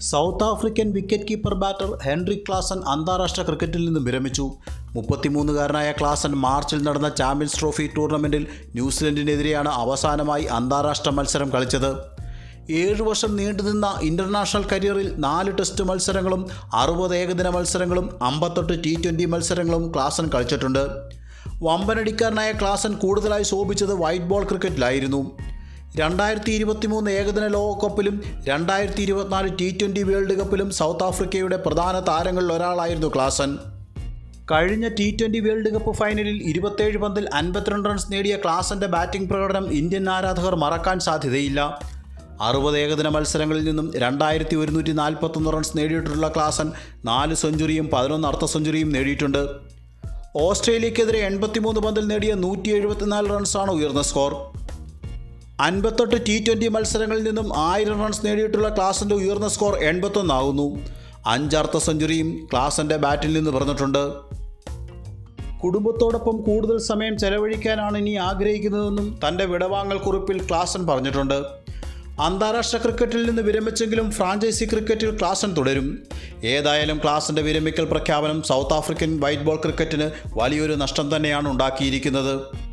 South African wicket keeper batter Henry Klaasen അന്താരാഷ്ട്ര ക്രിക്കറ്റിൽ നിന്ന് വിരമിച്ചു. മുപ്പത്തിമൂന്നുകാരനായ ക്ലാസൻ മാർച്ചിൽ നടന്ന ചാമ്പ്യൻസ് ട്രോഫി ടൂർണമെന്റിൽ ന്യൂസിലൻഡിനെതിരെയാണ് അവസാനമായി അന്താരാഷ്ട്ര മത്സരം കളിച്ചത്. ഏഴു വർഷം നീണ്ടുനിന്ന ഇന്റർനാഷണൽ കരിയറിൽ നാല് ടെസ്റ്റ് മത്സരങ്ങളും അറുപത് ഏകദിന മത്സരങ്ങളും അമ്പത്തെട്ട് ടി ട്വന്റി മത്സരങ്ങളും ക്ലാസൻ കളിച്ചിട്ടുണ്ട്. വമ്പനടിക്കാരനായ ക്ലാസൻ കൂടുതലായി ശോഭിച്ചത് വൈറ്റ് ബോൾ ക്രിക്കറ്റിലായിരുന്നു. രണ്ടായിരത്തി ഇരുപത്തിമൂന്ന് ഏകദിന ലോകകപ്പിലും രണ്ടായിരത്തി ഇരുപത്തിനാല് ടി ട്വന്റി വേൾഡ് കപ്പിലും സൗത്ത് ആഫ്രിക്കയുടെ പ്രധാന താരങ്ങളിൽ ഒരാളായിരുന്നു ക്ലാസൻ. കഴിഞ്ഞ ടി ട്വന്റി വേൾഡ് കപ്പ് ഫൈനലിൽ ഇരുപത്തേഴ് പന്തിൽ അൻപത്തിരണ്ട് റൺസ് നേടിയ ക്ലാസന്റെ ബാറ്റിംഗ് പ്രകടനം ഇന്ത്യൻ ആരാധകർ മറക്കാൻ സാധ്യതയില്ല. അറുപത് ഏകദിന മത്സരങ്ങളിൽ നിന്നും രണ്ടായിരത്തി ഒരുന്നൂറ്റി നാൽപ്പത്തൊന്ന് റൺസ് നേടിയിട്ടുള്ള ക്ലാസൻ നാല് സെഞ്ചുറിയും പതിനൊന്ന് അർദ്ധ സെഞ്ചുറിയും നേടിയിട്ടുണ്ട്. ഓസ്ട്രേലിയക്കെതിരെ എൺപത്തിമൂന്ന് പന്തിൽ നേടിയ നൂറ്റി എഴുപത്തിനാല് റൺസാണ് ഉയർന്ന സ്കോർ അൻപത്തെട്ട് ടി ട്വന്റി മത്സരങ്ങളിൽ നിന്നും ആയിരം റൺസ് നേടിയിട്ടുള്ള ക്ലാസിന്റെ ഉയർന്ന സ്കോർ എൺപത്തൊന്നാകുന്നു. അഞ്ചർദ്ധ സെഞ്ചുറിയും ക്ലാസിന്റെ ബാറ്റിൽ നിന്ന് പറഞ്ഞിട്ടുണ്ട് കുടുംബത്തോടൊപ്പം കൂടുതൽ സമയം ചെലവഴിക്കാനാണ് ഇനി ആഗ്രഹിക്കുന്നതെന്നും തന്റെ വിടവാങ്ങൽ കുറിപ്പിൽ ക്ലാസൻ പറഞ്ഞിട്ടുണ്ട്. അന്താരാഷ്ട്ര ക്രിക്കറ്റിൽ നിന്ന് വിരമിച്ചെങ്കിലും ഫ്രാഞ്ചൈസി ക്രിക്കറ്റിൽ ക്ലാസൻ തുടരും. ഏതായാലും ക്ലാസിന്റെ വിരമിക്കൽ പ്രഖ്യാപനം സൗത്ത് ആഫ്രിക്കൻ വൈറ്റ് ബോൾ ക്രിക്കറ്റിന് വലിയൊരു നഷ്ടം തന്നെയാണ് ഉണ്ടാക്കിയിരിക്കുന്നത്.